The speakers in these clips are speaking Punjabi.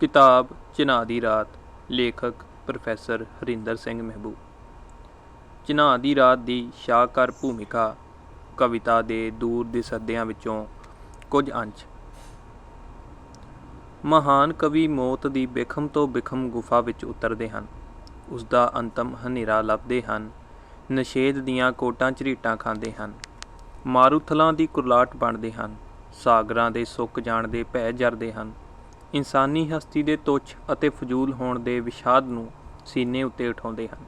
ਕਿਤਾਬ ਚਿਨਾਹ ਦੀ ਰਾਤ, ਲੇਖਕ ਪ੍ਰੋਫੈਸਰ ਹਰਿੰਦਰ ਸਿੰਘ ਮਹਿਬੂ। ਚਿਨਾਹ ਦੀ ਰਾਤ ਦੀ ਸ਼ਾਹਕਾਰ ਭੂਮਿਕਾ ਕਵਿਤਾ ਦੇ ਦੂਰ ਦੇ ਸੱਦਿਆਂ ਵਿੱਚੋਂ ਕੁਝ ਅੰਸ਼। ਮਹਾਨ ਕਵੀ ਮੌਤ ਦੀ ਬਿਖਮ ਤੋਂ ਬਿਖਮ ਗੁਫਾ ਵਿੱਚ ਉਤਰਦੇ ਹਨ। ਉਸ ਦਾ ਅੰਤਮ ਹਨੇਰਾ ਲੱਭਦੇ ਹਨ। ਨਸ਼ੇਦ ਦੀਆਂ ਕੋਟਾਂ ਝਰੀਟਾਂ ਖਾਂਦੇ ਹਨ। ਮਾਰੂਥਲਾਂ ਦੀ ਕੁਰਲਾਟ ਬਣਦੇ ਹਨ। ਸਾਗਰਾਂ ਦੇ ਸੁੱਕ ਜਾਣ ਦੇ ਭੈ ਜਰਦੇ ਹਨ। ਇਨਸਾਨੀ ਹਸਤੀ ਦੇ ਤੁੱਛ ਅਤੇ ਫਜ਼ੂਲ ਹੋਣ ਦੇ ਵਿਸ਼ਾਦ ਨੂੰ ਸੀਨੇ ਉੱਤੇ ਉਠਾਉਂਦੇ ਹਨ।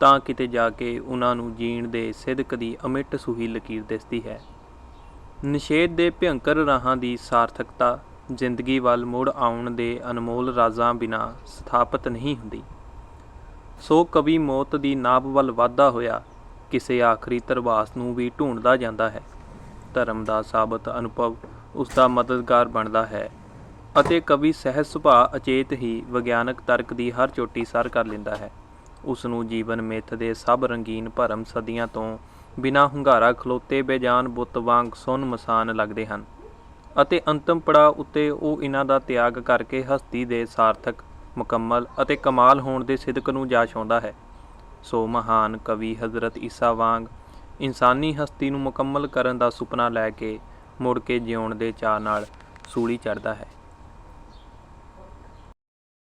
ਤਾਂ ਕਿਤੇ ਜਾ ਕੇ ਉਹਨਾਂ ਨੂੰ ਜੀਣ ਦੇ ਸਿਦਕ ਦੀ ਅਮਿੱਟ ਸੂਹੀ ਲਕੀਰ ਦਿਸਦੀ ਹੈ। ਨਿਸ਼ੇਧ ਦੇ ਭਿਅੰਕਰ ਰਾਹਾਂ ਦੀ ਸਾਰਥਕਤਾ, ਜ਼ਿੰਦਗੀ ਵੱਲ ਮੁੜ ਆਉਣ ਦੇ ਅਨਮੋਲ ਰਾਜ਼ਾਂ ਬਿਨਾ ਸਥਾਪਿਤ ਨਹੀਂ ਹੁੰਦੀ। ਸੋ ਕਵੀ ਮੌਤ ਦੀ ਨਾਭ ਵੱਲ ਵਾਧਾ ਹੋਇਆ, ਕਿਸੇ ਆਖਰੀ ਤਰਵਾਸ ਨੂੰ ਵੀ ਢੂੰਡਦਾ ਜਾਂਦਾ ਹੈ। ਧਰਮ ਦਾ ਸਾਬਤ ਅਨੁਭਵ ਉਸ ਦਾ ਮਦਦਗਾਰ ਬਣਦਾ ਹੈ। ਅਤੇ ਕਵੀ ਸਹਿਜ ਸੁਭਾਅ ਅਚੇਤ ਹੀ ਵਿਗਿਆਨਕ ਤਰਕ ਦੀ ਹਰ ਚੋਟੀ ਸਰ ਕਰ ਲੈਂਦਾ ਹੈ। ਉਸ ਨੂੰ ਜੀਵਨ ਮਿੱਥ ਦੇ ਸਭ ਰੰਗੀਨ ਭਰਮ ਸਦੀਆਂ ਤੋਂ ਬਿਨਾ ਹੁੰਗਾਰਾ ਖਲੋਤੇ ਬੇਜਾਨ ਬੁੱਤ ਵਾਂਗ ਸੁੰਨ ਮਸਾਨ ਲੱਗਦੇ ਹਨ ਅਤੇ ਅੰਤਮ ਪੜਾਅ ਉੱਤੇ ਉਹ ਇਹਨਾਂ ਦਾ ਤਿਆਗ ਕਰਕੇ ਹਸਤੀ ਦੇ ਸਾਰਥਕ, ਮੁਕੰਮਲ ਅਤੇ ਕਮਾਲ ਹੋਣ ਦੇ ਸਿਦਕ ਨੂੰ ਜਾ ਛਾਉਂਦਾ ਹੈ। ਸੋ ਮਹਾਨ ਕਵੀ ਹਜ਼ਰਤ ਈਸਾ ਵਾਂਗ ਇਨਸਾਨੀ ਹਸਤੀ ਨੂੰ ਮੁਕੰਮਲ ਕਰਨ ਦਾ ਸੁਪਨਾ ਲੈ ਕੇ ਮੁੜ ਕੇ ਜਿਉਣ ਦੇ ਚਾਅ ਨਾਲ ਸੂਲੀ ਚੜ੍ਹਦਾ ਹੈ।